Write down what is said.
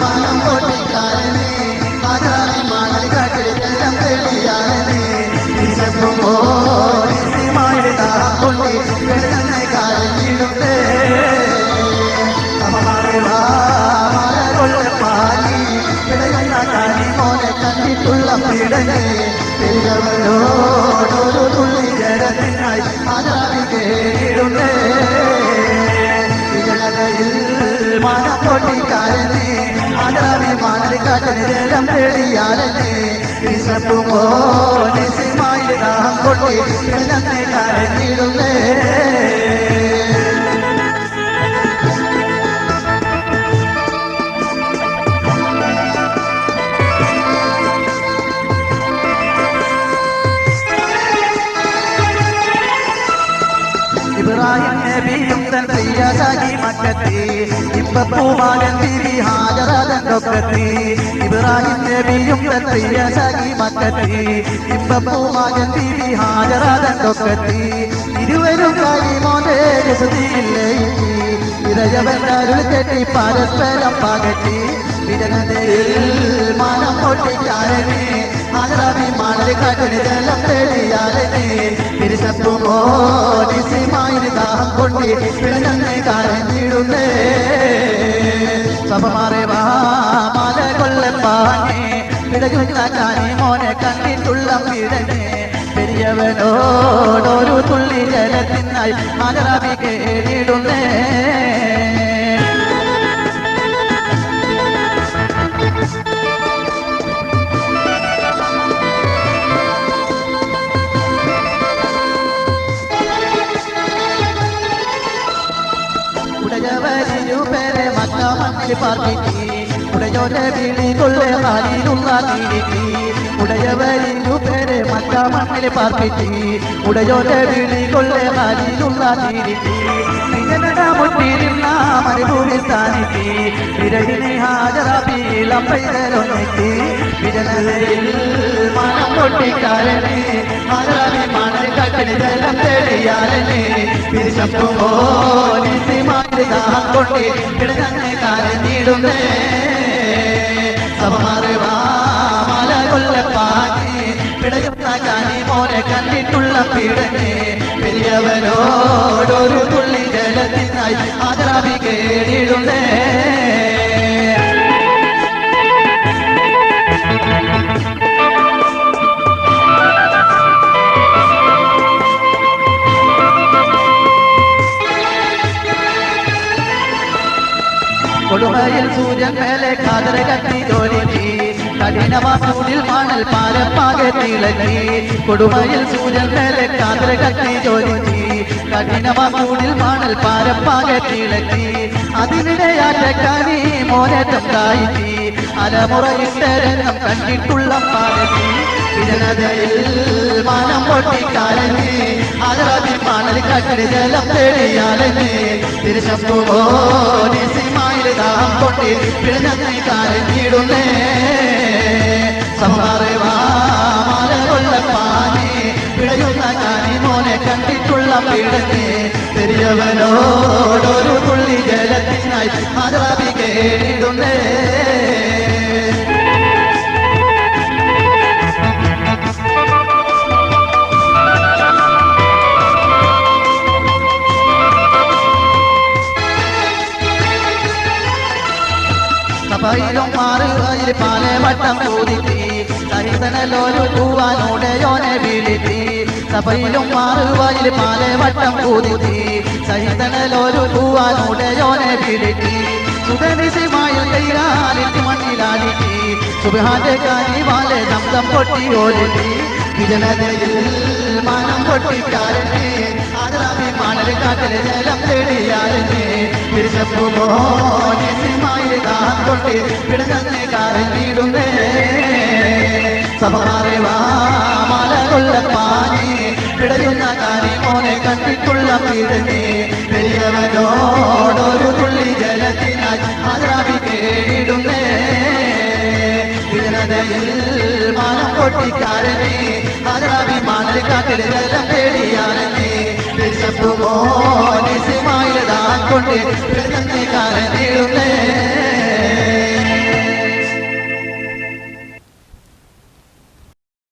മനം പൊട്ടിക്കാരനെ മതാരി മണൽ കാട്ടിലെല്ലാം തെളിയാനെ വിശപ്പുമോ നിസ്യമായിട്ട് താപ്പൊട്ടി കിടന്നെ കാലിടുന്നേ കൊള്ളപ്പാലി പിടയുന്ന കാലി മോനെ കണ്ടിട്ടുള്ള പിടനെ പെരുകവളോടൊരു തുള്ളി ജലത്തിനായി മതാരി മണൽ കാട്ടിലെല്ലാം തെളിയാനെ വിശപ്പുമോ നിസ്യമായി ദാഹം കൊട്ടി കിടന്നെ ഇബ്രാഹിം നബിയും തൻ പ്രിയസഖി മക്കത്തി ഇപ്പൂമാകൻ തിരി ഹാജരാതന്തൊക്കത്തി ഇബ്രാഹിം നബിയും തൻ പ്രിയസഖി മക്കത്തി ഇപ്പൂമാകൻ തിരി ഹാജരാതന്തൊക്കത്തി ഇരുവരും കരിമോനെ രസതിയില്ലേ ഇരജവൻ കെട്ടി പരസ്പരം പകറ്റി. വിരകതയിൽ മനം പൊട്ടിക്കാരനെ ആദരാവി മണൽ കാട്ടിന് ജലം നിസ്യമായി ദാഹം കൊണ്ടി പിഴഞ്ഞെ കരഞ്ഞിടുന്നേ സഭമാറെ വാ മല കൊള്ളപ്പാനെ പിടയുന്ന കാനി മോനെ കണ്ടിട്ടുള്ള പിടനെ പെരിയവനോടൊരു തുള്ളി ജലത്തിനായി ആദരാവി കേടിടുന്നേ. പാർപ്പിക്കി ഉടയോരെ വിളി കൊള്ളെ ഹാലിലുള്ള നീരിക്കി ഉടയവരിരുപേരെ മക്ക മണ്ണിൽ പാർപ്പിക്കി ഉടയോനെ വിളി കൊള്ളെ ഹാലിലുള്ള നീരിക്കി നിജനട മുട്ടിരുന്ന മരുഭൂമി സ്ഥാനിക്ക് വിരകിനെ ഹാജറാപ്പിയിളം പൈതരൊന്നിക്ക് വിരനതയിൽ മണം പൊട്ടിക്കാരനെ ഹാജറാപ്പി മണൽ കട്ടിന് ജലം തെളിയാരനെ വിരിശപ്പുമോ നിസ്യമായി ദാഹം കൊണ്ട് കിടന്നെ കരഞ്ഞിടുന്നേ. സഭമാറുവാ മല കൊല്ലപ്പാനെ പിടയുന്ന കാനി മോനെ കണ്ടിട്ടുള്ള പീഡനെ. പെരിയവനോടൊരു തുള്ളി ജലത്തിനായി ആദരാവി കൊടുമയിൽ സൂര്യൻ മേലെ കാതര കത്തി ജോലിക്ക് കഠിനവാസൂരിൽ മണൽ പാലപ്പാകെ തിളങ്ങി. കൊടുമയിൽ സൂര്യൻ മേലെ കാതര കത്തി ജോലിക്ക് കഠിനവാസൂരിൽ മണൽ പാലപ്പാകെ അതിനിടെ അതിനിടെയാറ്റക്കാനി മോനേറ്റം തായി അലമുറയിട്ടരങ്ങം കണ്ടിട്ടുള്ള പാലത്തി വിജനതയിൽ മാനം പൊട്ടിക്കാലനെ അതറബി മണൽ കട്ടിൽ ജലം തേടിയാലേ തിരിച്ചു നിസിമായിൽ ദാഹം പൊട്ടി പിഴഞ്ഞെ കരഞ്ഞിടുന്നേ സമ്മാറുവാ മല കൊള്ളപ്പാനെ പിഴയുന്ന കാനി മോനെ കണ്ടിട്ടുള്ള പീഡനെ. പെരിയവനോടൊരു തുള്ളി ജലത്തിനായി അതറബി സഭയിലും മാറുകയിൽ പാലെ വട്ടം ചോദിത്തി സഹിതനലോരു പൂവാനോടെയോനെ വീഴിത്തി സഭയിലും മാറുകയിൽ പാലെ വട്ടം ചോദിത്തി സഹിതനലോരു പൂവാനോടെയോനെ വീഴിത്തി സുഖനിശിമായ കൈകാലിറ്റി മണ്ണിലാലിറ്റി സുബാന്റെ കാരി വാലെ ദന്തം പൊട്ടി ഓലിറ്റി വിജനതയിൽ മനം പൊട്ടിക്കാരനെ ആദരാമി മാനര കാട്ടിലെ ജലം തേടിയാരനെ ദാഹം കൊണ്ട് പിടഞ്ഞെ കരഞ്ഞിടുന്നേ സഭാറിവാ മല കൊള്ളപ്പാനെ പിടയുന്ന കാരി മോനെ കണ്ടിട്ടുള്ള പീഡനെ പെരിയവനോടൊരു തുള്ളി ജലത്തിനായി ആദരാമി കേടിടുന്നേ വിജനതയിൽ മനം പൊട്ടിക്കാരനെ ആദരാമി മണൽ കാട്ടിലെ ജലം നിസിമായി ദാഹം കൊണ്ട് കാലം